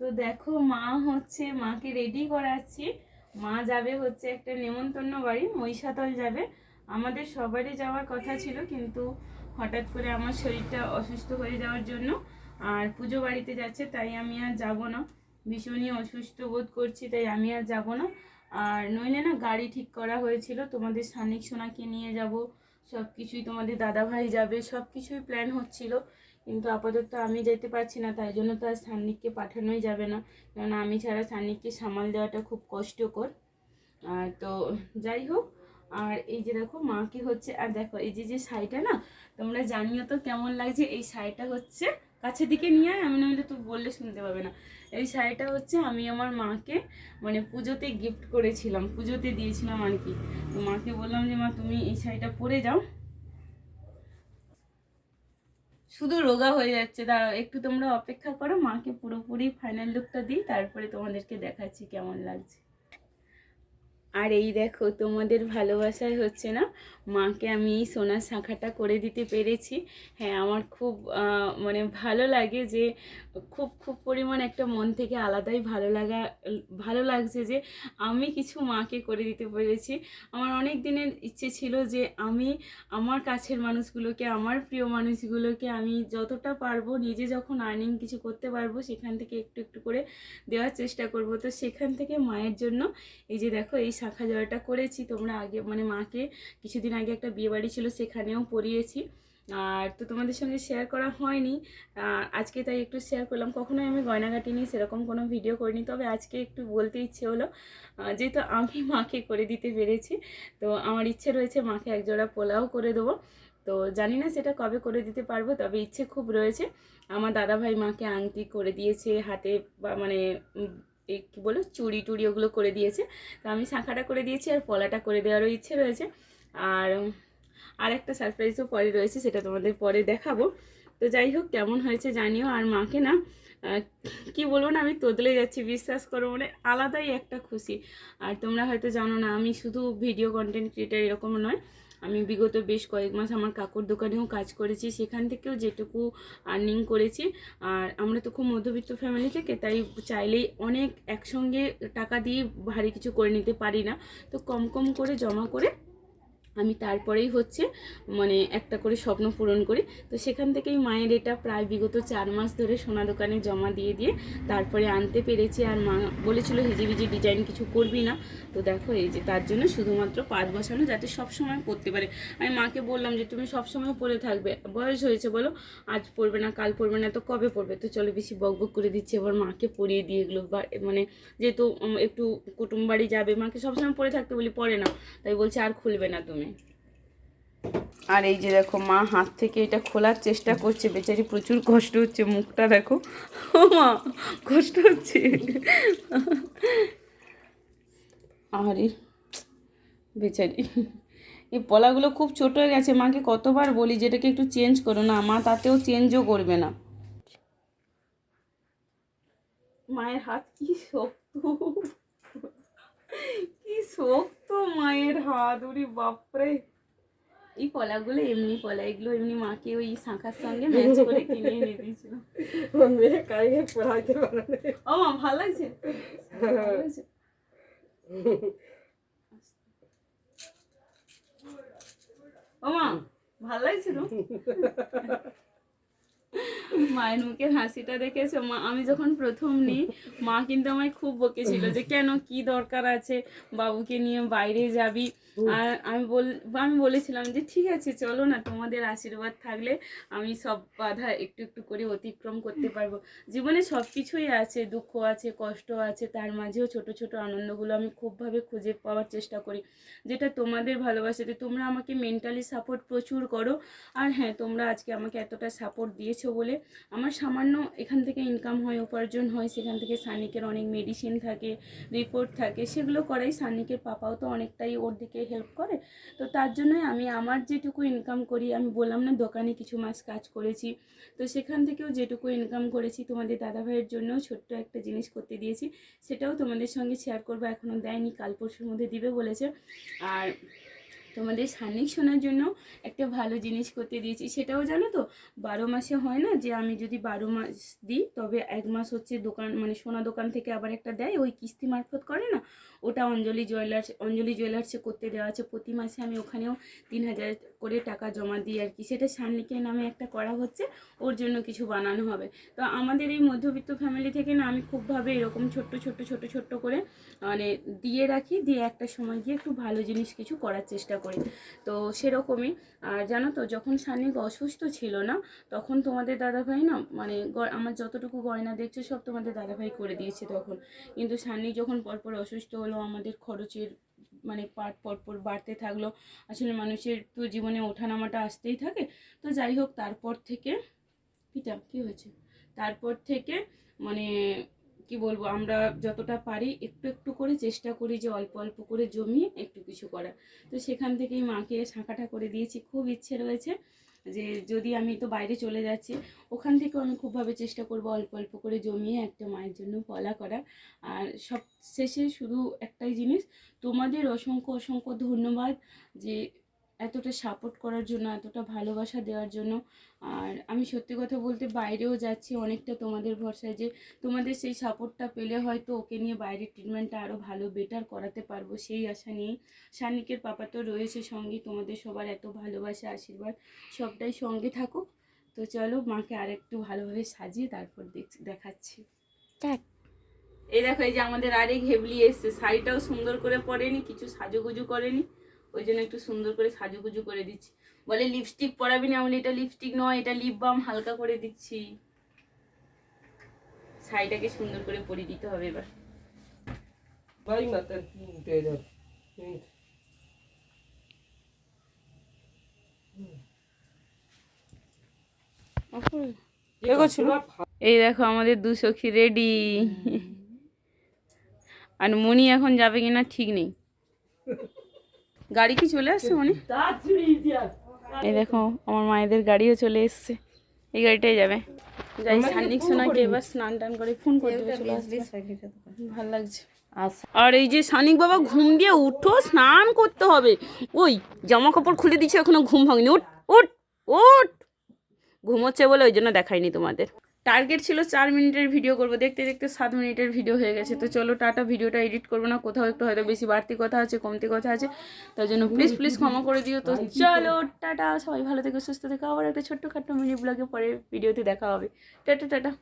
তো দেখো মা হচ্ছে মাকে রেডি করাচ্ছি। মা যাবে হচ্ছে একটা নেমন্তন্ন বাড়ি, মহিষাতল যাবে। আমাদের সবারই যাওয়ার কথা ছিল কিন্তু হঠাৎ করে আমার শরীরটা অসুস্থ হয়ে যাওয়ার জন্য আর পুজো বাড়িতে যাচ্ছে, তাই আমি আর যাব না। ভীষণই অসুস্থ বোধ করছি, তাই আমি আর যাব না। আর নইলে না গাড়ি ঠিক করা হয়েছিল, তোমাদের সানিক সোনাকে নিয়ে যাব। সব কিছুই তোমাদের দাদা ভাই যাবে সব কিছুই প্ল্যান হচ্ছিল। কিন্তু আপাতত আমি যেতে পারছি না, তাই জন্য তো আর সান্নিককে পাঠানোই যাবে না। কারণ আমি ছাড়া সান্নিককে সামাল দেওয়াটা খুব কষ্টকর। আর তো যাই হোক, আর এই যে দেখো মাকে হচ্ছে? আর দেখো, এই যে যে শাড়িটা না, তোমরা জানিও তো কেমন লাগছে? এই শাড়িটা হচ্ছে, কাছের দিকে নিয়ে আয়, আমি নইলে তো বললে শুনতে পাবে না। এই শাড়িটা হচ্ছে, আমি আমার মাকে মানে পুজোতে গিফট করেছিলাম, পুজোতে দিয়েছিলাম আর কি। তো মাকে বললাম যে, মা, তুমি এই শাড়িটা পরে যাও। শুধু রোগা হয়ে যাচ্ছে। দাঁড়াও, একটু তোমরা অপেক্ষা করো, মাকে পুরোপুরি ফাইনাল লুকটা দিই, তারপরে তোমাদেরকে দেখাচ্ছি কেমন লাগছে। আর এই দেখো, তোমাদের ভালোবাসায় হচ্ছে না? মাকে আমি এই সোনার শাঁখাটা করে দিতে পেরেছি। হ্যাঁ আমার খুব মানে ভালো লাগে যে খুব খুব পরিমাণ একটা মন থেকে আলাদাই ভালো লাগা, ভালো লাগছে যে আমি কিছু মাকে করে দিতে পেরেছি। আমার অনেক দিনের ইচ্ছে ছিল যে আমি আমার কাছের মানুষগুলোকে, আমার প্রিয় মানুষগুলোকে আমি যতটা পারব, নিজে যখন আর্নিং কিছু করতে পারব, সেখান থেকে একটু একটু করে দেওয়ার চেষ্টা করব। তো সেখান থেকে মায়ের জন্য, এই যে দেখো, এই শাখা জড়াটা করেছি। তোমরা আগে মানে মাকে কিছুদিন আগে একটা বিয়েবাড়ি ছিল সেখানেও পরিয়েছি আর তো তোমাদের সঙ্গে শেয়ার করা হয়নি। আজকে তাই একটু শেয়ার করলাম। কখনোই আমি গয়নাগাটি নিয়ে সেরকম কোনো ভিডিও করিনি। তবে আজকে একটু বলতে ইচ্ছে হলো যেহেতু আমি মাকে করে দিতে পেরেছি, তো আমার ইচ্ছে রয়েছে মাকে একজোড়া পোলাও করে দেবো। তো জানি না সেটা কবে করে দিতে পারব, তবে ইচ্ছে খুব রয়েছে। আমার দাদাভাই মাকে আংটি করে দিয়েছে, হাতে মানে কী বলো, চুড়ি টুড়ি ওগুলো করে দিয়েছে। তো আমি শাঁখাটা করে দিয়েছি আর পলাটা করে দেওয়ারও ইচ্ছে রয়েছে। আর আর একটা সারপ্রাইজও পরে রয়েছে, সেটা তোমাদের পরে দেখাবো। তো যাই হোক, কেমন হয়েছে জানিও, আর মাকে না কি বলব না, আমি তোদলে যাচ্ছি, বিশ্বাস করো মানে আলাদাই একটা খুশি। আর তোমরা হয়তো জানো না, আমি শুধু ভিডিও কন্টেন্ট ক্রিয়েটার এরকম নয় আমি বিগত বেশ কয়েক মাস আমার কাকুর দোকানেও কাজ করেছি, সেখান থেকেও যেটুকু আর্নিং করেছি। আর আমরা তো খুব মধ্যবিত্ত ফ্যামিলি থেকে, তাই চাইলেই অনেক একসঙ্গে টাকা দিয়ে ভারী কিছু করে নিতে পারি না। তো কম কম করে জমা করে আমি তারপরেই হচ্ছে মানে একটা করে স্বপ্ন পূরণ করি। তো সেখান থেকেই মায়ের এটা প্রায় বিগত চার মাস ধরে সোনা দোকানে জমা দিয়ে দিয়ে তারপরে আনতে পেরেছি আর মা বলেছিল হিজিবিজি ডিজাইন কিছু করবি না। তো দেখো এই যে তার জন্য শুধুমাত্র পাত বসানো যাতে সব সময় পরতে পারে। আমি মাকে বললাম যে, তুমি সব সময় পরে থাকবে। বয়স হয়েছে বলো, আজ পড়বে না, কাল পড়বে না, তো কবে পড়বে? তো চলো বেশি বক বক করে দিচ্ছে, এবার মাকে পরিয়ে দিয়ে এগুলো মানে যেহেতু একটু কুটুম বাড়ি যাবে, মাকে সবসময় পরে থাকতে বলি পরে না, তাই বলছে, আর খুলবে না তুমি। আর এই যে দেখো, মা হাত থেকে এটা খোলার চেষ্টা করছে। বেচারি প্রচুর কষ্ট হচ্ছে, মুখটা দেখো। মা, কষ্ট হচ্ছে। আরে, বেচারি। এই পলাগুলো খুব ছোট হয়ে গেছে। মাকে কতবার বলি, যেটাকে একটু চেঞ্জ করো না। মা তাতেও চেঞ্জও করবে না। মায়ের হাত কি শক্ত। কি শক্ত মায়ের হাত ওরে বাপরে। এই পলাগুলো এমনি পলা এগুলো এমনি মাকে ওই শাঁখার সঙ্গে ম্যাচ করে কিনে এনে দিয়েছিল। মেয়ে কারিগর পড়াইতে পারে ও মা ভালো লাগছে ও মা ভালো লাগছে তো? মায়ের মুখের হাসিটা দেখেছ? মা, আমি যখন প্রথম নিই, মা কিন্তু আমায় খুব বকেছিল যে, কেন? কি দরকার আছে? বাবুকে নিয়ে বাইরে যাবি? আর আমি বল আমি বলেছিলাম যে ঠিক আছে চলো না তোমাদের আশীর্বাদ থাকলে আমি সব বাধা একটু একটু করে অতিক্রম করতে পারব। জীবনে সব কিছুই আছে দুঃখ আছে কষ্ট আছে তার মাঝেও ছোট ছোট আনন্দগুলো আমি খুবভাবে খুঁজে পাওয়ার চেষ্টা করি যেটা তোমাদের ভালোবাসাতে। তোমরা আমাকে মেন্টালি সাপোর্ট প্রচুর করো। আর হ্যাঁ তোমরা আজকে আমাকে এতটা সাপোর্ট দিয়েছ বলে আমার সামান্য এখান থেকে ইনকাম হয় উপার্জন হয় সেখান থেকে সানিকের অনেক মেডিসিন থাকে রিপোর্ট থাকে সেগুলো করাই সানিকের পাপাও তো অনেকটাই ওর দিকে হেল্প করে। তো তার জন্যই আমি আমার যেটুকু ইনকাম করি, আমি বললাম না দোকানে কিছু মাস কাজ করেছি। তো সেখান থেকেও যেটুকু ইনকাম করেছি তোমাদের দাদাভাইয়ের জন্য ছোট্ট একটা জিনিস করতে দিয়েছি। সেটাও তোমাদের সঙ্গে শেয়ার করব এখনও দেয়নি, কাল পরশুর মধ্যে দিবে বলেছে। আর তোমাদের সান্নিক শোনার জন্য একটা ভালো জিনিস করতে দিয়েছি। সেটাও জানো তো, বারো মাসে হয় না যে আমি যদি বারো মাস দিই, তবে এক মাস হচ্ছে দোকান মানে সোনা দোকান থেকে আবার একটা দেয়, ওই কিস্তি মারফত করে না? ওটা অঞ্জলি জুয়েলার্স, অঞ্জলি জুয়েলার্সে করতে দেওয়া আছে। প্রতি মাসে আমি ওখানেও তিন হাজার করে টাকা জমা দিই আর কি। সেটা সান্নিকের নামে একটা করা হচ্ছে, ওর জন্য কিছু বানানো হবে। তো আমাদের এই মধ্যবিত্ত ফ্যামিলি থেকে না আমি খুবভাবে এরকম ছোট্ট ছোট্ট ছোট ছোট্ট করে মানে দিয়ে রাখি। দিয়ে একটা সময় গিয়ে একটু ভালো জিনিস কিছু করার চেষ্টা করি। তো সেরকমই। আর জানো তো, যখন সানিক অসুস্থ ছিল না, তখন তোমাদের দাদাভাই না মানে আমার যতটুকু গয়না দেখছ, সব তোমাদের দাদাভাই করে দিয়েছে তখন। কিন্তু সানি যখন পরপর অসুস্থ হলো, আমাদের খরচের মানে পাট পরপর বাড়তে থাকল। আসলে মানুষের তো জীবনে ওঠানামাটা আসতেই থাকে। তো যাই হোক, তারপর থেকে কিটা কি হয়েছে? তারপর থেকে মানে কি বলব, আমরা যতটা পারি একটু একটু করে চেষ্টা করি যে অল্প অল্প করে জমিয়ে একটু কিছু করা তো সেখান থেকেই মাকে শাঁখাটা করে দিয়েছি। খুব ইচ্ছে রয়েছে যে যদি আমি তো বাইরে চলে যাচ্ছি, ওখান থেকেও আমি খুবভাবে চেষ্টা করব অল্প অল্প করে জমিয়ে একটা মায়ের জন্য পলা করা। আর সব শেষে শুধু একটাই জিনিস, তোমাদের অসংখ্য অসংখ্য ধন্যবাদ যে এতটা সাপোর্ট করার জন্য এতটা ভালোবাসা দেওয়ার জন্য। আর আমি সত্যি কথা বলতে বাইরেও যাচ্ছি অনেকটা তোমাদের ভরসায় যে তোমাদের সেই সাপোর্টটা পেলে হয়তো ওকে নিয়ে বাইরের ট্রিটমেন্টটা আরও ভালো বেটার করাতে পারব সেই আশা নিয়ে। সানিকের পাপা তো রয়েছে সঙ্গে তোমাদের সবার এত ভালোবাসা আশীর্বাদ সবটাই সঙ্গে থাকুক। তো চলো মাকে আর একটু ভালোভাবে সাজিয়ে তারপর দেখ- দেখাচ্ছি। এই দেখো এই যে আমাদের আরেক হেবলি এসছে শাড়িটাও সুন্দর করে পরেনি কিছু সাজুগুজু করেনি। ওই জন্য একটু সুন্দর করে সাজুগুজু করে দিচ্ছি। বলে লিপস্টিক পরাবি না আমি এটা লিপস্টিক নয় এটা লিপ বাম হালকা করে দিচ্ছি। শাড়িটাকে সুন্দর করে পরিয়ে দিতে হবে এবার। ভাই উঠে এই দেখো আমাদের দু সখী রেডি আর মনি এখন যাবে কিনা ঠিক নেই। গাড়ি কি চলে আসছে মনি? এই দেখো আমার মায়েদের গাড়িও চলে এসছে। এই গাড়িটাই যাবে। যাই সান্নিক সোনাকে এবার স্নান টান করে ফোন করে চলে আসবে। ভালো লাগছে। আর এই যে সানিক বাবা ঘুম দিয়ে উঠো স্নান করতে হবে। ওই জামা কাপড় খুলে দিচ্ছে এখনও ঘুম ভাঙনি। উঠ উঠ উঠ। ঘুমোচ্ছে বলে ওই জন্য দেখাইনি তোমাদের। টার্গেট ছিল চার মিনিটের ভিডিও করব। দেখতে দেখতে সাত মিনিটের ভিডিও হয়ে গেছে। তো চলো টাটা, ভিডিওটা এডিট করব না। কোথাও একটু হয়তো বেশি বাড়তি কথা আছে, কমতি কথা আছে। তার জন্য প্লিজ প্লিজ ক্ষমা করে দিও। তো চলো, টাটা। সবাই ভালো থেকো, সুস্থ থেকো। আবার একটা ছোট্ট খাট্ট মিনি ব্লগে পরে ভিডিওতে দেখা হবে। Tata tata.